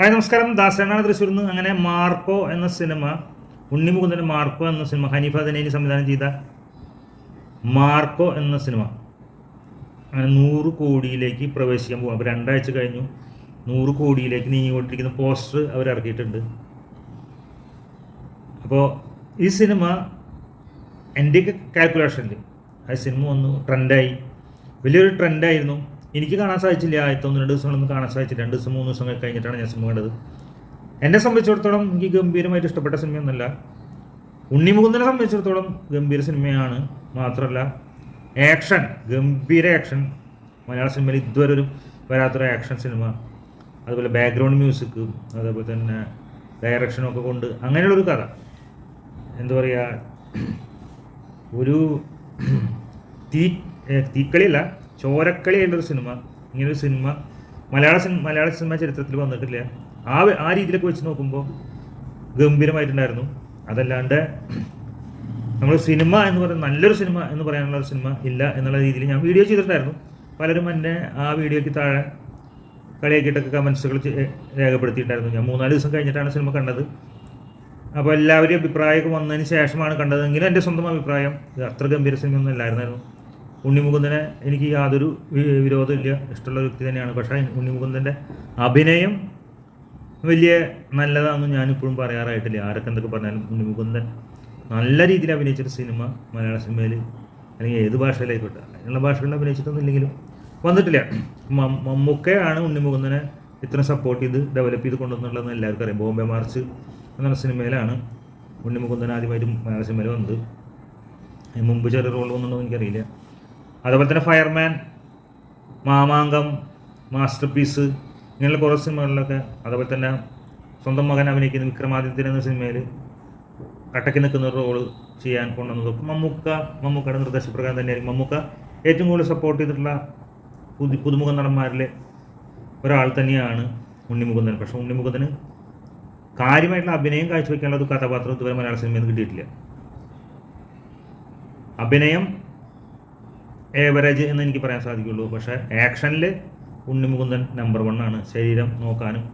Hi നമസ്കാരം. ദാസനാണ് തൃശ്ശൂരിൽ നിന്ന്. അങ്ങനെ മാർക്കോ എന്ന സിനിമ ഉണ്ണിമുകുന്ദന്റെ മാർക്കോ എന്ന സിനിമ ഹനീഫ ദനേനി സംവിധാനം ചെയ്ത മാർക്കോ എന്ന സിനിമ അങ്ങനെ നൂറ് കോടിയിലേക്ക് പ്രവേശിക്കാൻ പോകും അപ്പോൾ രണ്ടാഴ്ച കഴിഞ്ഞു. നൂറ് കോടിയിലേക്ക് നീങ്ങിക്കൊണ്ടിരിക്കുന്ന പോസ്റ്റർ അവർ ഇറക്കിയിട്ടുണ്ട്. അപ്പോൾ ഈ സിനിമ എന്റെയൊക്കെ കാൽക്കുലേഷനിൽ ആ സിനിമ വന്നു ട്രെൻഡായി വലിയൊരു ട്രെൻഡായിരുന്നു എനിക്ക് കാണാൻ സാധിച്ചില്ല. ആദ്യത്തെ ഒന്ന് രണ്ട് ദിവസങ്ങളൊന്നും കാണാൻ സാധിച്ചില്ല. രണ്ട് ദിവസം മൂന്ന് ദിവസം കഴിഞ്ഞിട്ടാണ് ഞാൻ സിനിമ കണ്ടത്. എന്നെ സംബന്ധിച്ചിടത്തോളം എനിക്ക് ഗംഭീരമായിട്ട് ഇഷ്ടപ്പെട്ട സിനിമയൊന്നുമല്ല. ഉണ്ണിമുകുന്ദനെ സംബന്ധിച്ചിടത്തോളം ഗംഭീര സിനിമയാണ്. മാത്രമല്ല ആക്ഷൻ ഗംഭീര ആക്ഷൻ മലയാള സിനിമയിൽ ഇതുവരെ ഒരു വരാത്തൊരു ആക്ഷൻ സിനിമ അതുപോലെ ബാക്ക്ഗ്രൗണ്ട് മ്യൂസിക് അതേപോലെ തന്നെ ഡയറക്ഷനും ഒക്കെ കൊണ്ട് അങ്ങനെയുള്ളൊരു കഥ. എന്താ പറയുക ഒരു തീ ഏ, തീക്കളിയല്ല ഒരു സിനിമ. ഇങ്ങനൊരു സിനിമ. മലയാള സിനിമ മലയാള സിനിമ ചരിത്രത്തിൽ വന്നിട്ടില്ല. ആ ആ രീതിയിലൊക്കെ വെച്ച് നോക്കുമ്പോൾ ഗംഭീരമായിട്ടുണ്ടായിരുന്നു. അതല്ലാണ്ട് നമ്മൾ സിനിമ എന്ന് പറയുന്ന നല്ലൊരു സിനിമ എന്ന് പറയാനുള്ള സിനിമ ഇല്ല എന്നുള്ള രീതിയിൽ ഞാൻ വീഡിയോ ചെയ്തിട്ടുണ്ടായിരുന്നു. പലരും എന്നെ ആ വീഡിയോയ്ക്ക് താഴെ കളിയാക്കിയിട്ടൊക്കെ കമൻസുകൾ രേഖപ്പെടുത്തിയിട്ടുണ്ടായിരുന്നു. ഞാൻ മൂന്നാൽ ദിവസം കഴിഞ്ഞിട്ടാണ് സിനിമ കണ്ടത്. അപ്പോൾ എല്ലാവരും അഭിപ്രായമൊക്കെ വന്നതിന് ശേഷമാണ് കണ്ടതെങ്കിലും എന്റെ സ്വന്തം അഭിപ്രായം ഇത് അത്ര ഗംഭീര സിനിമയൊന്നും അല്ലായിരുന്നായിരുന്നു. ഉണ്ണിമുകുന്ദനെ എനിക്ക് യാതൊരു വിരോധമില്ല ഇഷ്ടമുള്ള വ്യക്തി തന്നെയാണ്. പക്ഷേ ഉണ്ണിമുകുന്ദന്റെ അഭിനയം വലിയ നല്ലതാണെന്ന് ഞാനിപ്പോഴും പറയാറായിട്ടില്ല. ആരൊക്കെ എന്തൊക്കെ പറഞ്ഞാലും ഉണ്ണിമുകുന്ദൻ നല്ല രീതിയിൽ അഭിനയിച്ചൊരു സിനിമ മലയാള സിനിമയിൽ അല്ലെങ്കിൽ ഏത് ഭാഷയിലായിക്കോട്ടെ അതിനുള്ള ഭാഷകളിൽ അഭിനയിച്ചിട്ടൊന്നുമില്ലെങ്കിലും വന്നിട്ടില്ല. മമ്മൂക്കയാണ് ഉണ്ണിമുകുന്ദനെ ഇത്ര സപ്പോർട്ട് ചെയ്ത് ഡെവലപ്പ് ചെയ്ത് കൊണ്ടുവന്നുള്ളതെന്ന് എല്ലാവർക്കും അറിയാം. ബോംബെ മാർച്ച് എന്നുള്ള സിനിമയിലാണ് ഉണ്ണിമുകുന്ദൻ ആദ്യമായിട്ട് മലയാള സിനിമയിൽ വന്നത്. മുമ്പ് ചെറിയ റോൾ വന്നുണ്ടോ എനിക്കറിയില്ല. അതുപോലെ തന്നെ ഫയർമാൻ മാമാങ്കം മാസ്റ്റർ പീസ് ഇങ്ങനെയുള്ള കുറേ സിനിമകളിലൊക്കെ അതുപോലെ തന്നെ സ്വന്തം മകൻ അഭിനയിക്കുന്ന വിക്രമാദിത്യൻ എന്ന സിനിമയിൽ കട്ടക്ക് നിൽക്കുന്ന ഒരു റോൾ ചെയ്യാൻ കൊണ്ടുവന്നതൊക്കെ മമ്മൂക്ക മമ്മൂക്കയുടെ നിർദ്ദേശപ്രകാരം തന്നെയായിരിക്കും. മമ്മൂക്ക ഏറ്റവും കൂടുതൽ സപ്പോർട്ട് ചെയ്തിട്ടുള്ള പുതു പുതുമുഖ നടന്മാരിൽ ഒരാൾ തന്നെയാണ് ഉണ്ണിമുകുന്ദൻ. പക്ഷെ ഉണ്ണിമുകുന്ദന് കാര്യമായിട്ടുള്ള അഭിനയം കാഴ്ചവെക്കാനുള്ള ഒരു കഥാപാത്രം ഇതുവരെ മലയാള സിനിമയിൽ കിട്ടിയിട്ടില്ല. അഭിനയം ഏവറേജ് എന്ന് എനിക്ക് പറയാൻ സാധിക്കുള്ളൂ. പക്ഷേ ആക്ഷനിൽ ഉണ്ണിമുകുന്ദൻ നമ്പർ വൺ ആണ്. ശരീരം നോക്കാനും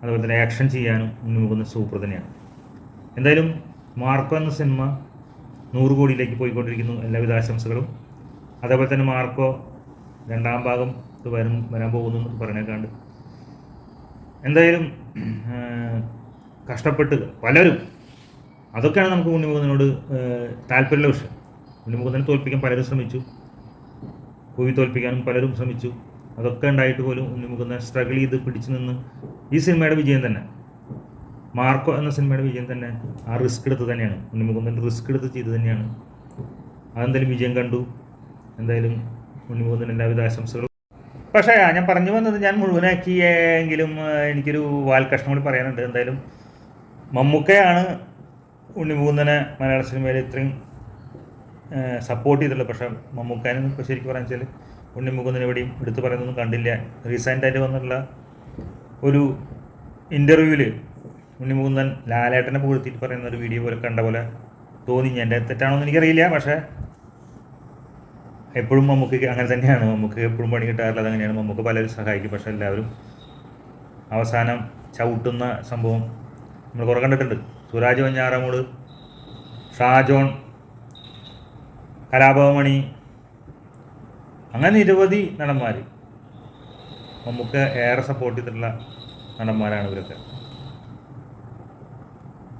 അതുപോലെ തന്നെ ആക്ഷൻ ചെയ്യാനും ഉണ്ണിമുകുന്ദൻ സൂപ്പർ തന്നെയാണ്. എന്തായാലും മാർക്കോ എന്ന സിനിമ നൂറ് കോടിയിലേക്ക് പോയിക്കൊണ്ടിരിക്കുന്നു. എല്ലാവിധ ആശംസകളും. അതേപോലെ തന്നെ മാർക്കോ രണ്ടാം ഭാഗം വരും വരാൻ പോകുന്നു എന്ന് പറഞ്ഞേക്കാണ്ട്. എന്തായാലും കഷ്ടപ്പെട്ട് പലരും അതൊക്കെയാണ് നമുക്ക് ഉണ്ണിമുകുന്ദനോട് താല്പര്യമുള്ള വിഷയം. ഉണ്ണിമുകുന്ദനെ തോൽപ്പിക്കാൻ പലരും ശ്രമിച്ചു. കുവി തോൽപ്പിക്കാനും പലരും ശ്രമിച്ചു. അതൊക്കെ ഉണ്ടായിട്ട് പോലും ഉണ്ണിമുകുന്ദൻ സ്ട്രഗിൾ ചെയ്ത് പിടിച്ചു നിന്ന് ഈ സിനിമയുടെ വിജയം തന്നെ. മാർക്കോ എന്ന സിനിമയുടെ വിജയം തന്നെ ആ റിസ്ക് എടുത്ത് തന്നെയാണ്. ഉണ്ണിമുകുന്ദന്റെ റിസ്ക് എടുത്ത് ചെയ്ത് തന്നെയാണ്. അതെന്തായാലും വിജയം കണ്ടു. എന്തായാലും ഉണ്ണിമുകുന്ദൻ എല്ലാവിധ ആശംസകളും. പക്ഷേ ഞാൻ പറഞ്ഞു വന്നത് ഞാൻ മുഴുവനാക്കിയെങ്കിലും എനിക്കൊരു വാൽക്കഷ്ണം കൂടി പറയാനുണ്ട്. എന്തായാലും മമ്മൂക്കയാണ് ഉണ്ണിമുകുന്ദനെ മലയാള സിനിമയിൽ ഇത്രയും സപ്പോർട്ട് ചെയ്തിട്ടുള്ളത് പക്ഷേ മമ്മൂക്കാനും ഇപ്പോൾ ശരിക്കും പറയാൻ വെച്ചാൽ ഉണ്ണിമുകുന്ദൻ എവിടെയും എടുത്തു പറയുന്നൊന്നും കണ്ടില്ല. റീസെന്റായിട്ട് വന്നിട്ടുള്ള ഒരു ഇന്റർവ്യൂവിൽ ഉണ്ണിമുകുന്ദൻ ലാലേട്ടനെ പുകഴ്ത്തിയിട്ട് പറയുന്ന ഒരു വീഡിയോ പോലെ കണ്ട പോലെ തോന്നി. എന്റെ തെറ്റാണോ എന്ന് എനിക്കറിയില്ല. പക്ഷേ എപ്പോഴും നമുക്ക് അങ്ങനെ തന്നെയാണ്. നമുക്ക് എപ്പോഴും പണി കിട്ടാറില്ല. അതങ്ങനെയാണ്. നമുക്ക് പലരും സഹായിക്കും. പക്ഷേ എല്ലാവരും അവസാനം ചവിട്ടുന്ന സംഭവം നമ്മൾ കുറേ കണ്ടിട്ടുണ്ട്. സുരാജ് വഞ്ഞാറമൂട് ഷാജോൺ കലാഭവമണി. അങ്ങനെ നിരവധി നടന്മാർ നമുക്ക് ഏറെ സപ്പോർട്ട് ചെയ്തിട്ടുള്ള നടന്മാരാണ് ഇവരൊക്കെ.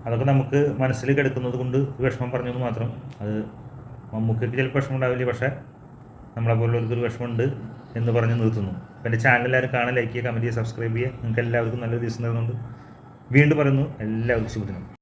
അതൊക്കെ നമുക്ക് മനസ്സിൽ കിടക്കുന്നത് കൊണ്ട് വിഷമം പറഞ്ഞത് മാത്രം. അത് മമ്മൂക്കൊക്കെ ചിലപ്പോൾ വിഷമം ഉണ്ടാവില്ല പക്ഷേ നമ്മളെ പോലുള്ളവർക്കൊരു വിഷമമുണ്ട് എന്ന് പറഞ്ഞ് നിർത്തുന്നു. അപ്പോൾ എന്റെ ചാനൽ എല്ലാവരും കാണാൻ ലൈക്ക് ചെയ്യുക കമന്റ് ചെയ്യുക സബ്സ്ക്രൈബ് ചെയ്യുക. നിങ്ങൾക്ക് എല്ലാവർക്കും നല്ലൊരു ദിവസം തരുന്നുണ്ട്. വീണ്ടും പറയുന്നു എല്ലാവർക്കും ശുഭദിനം.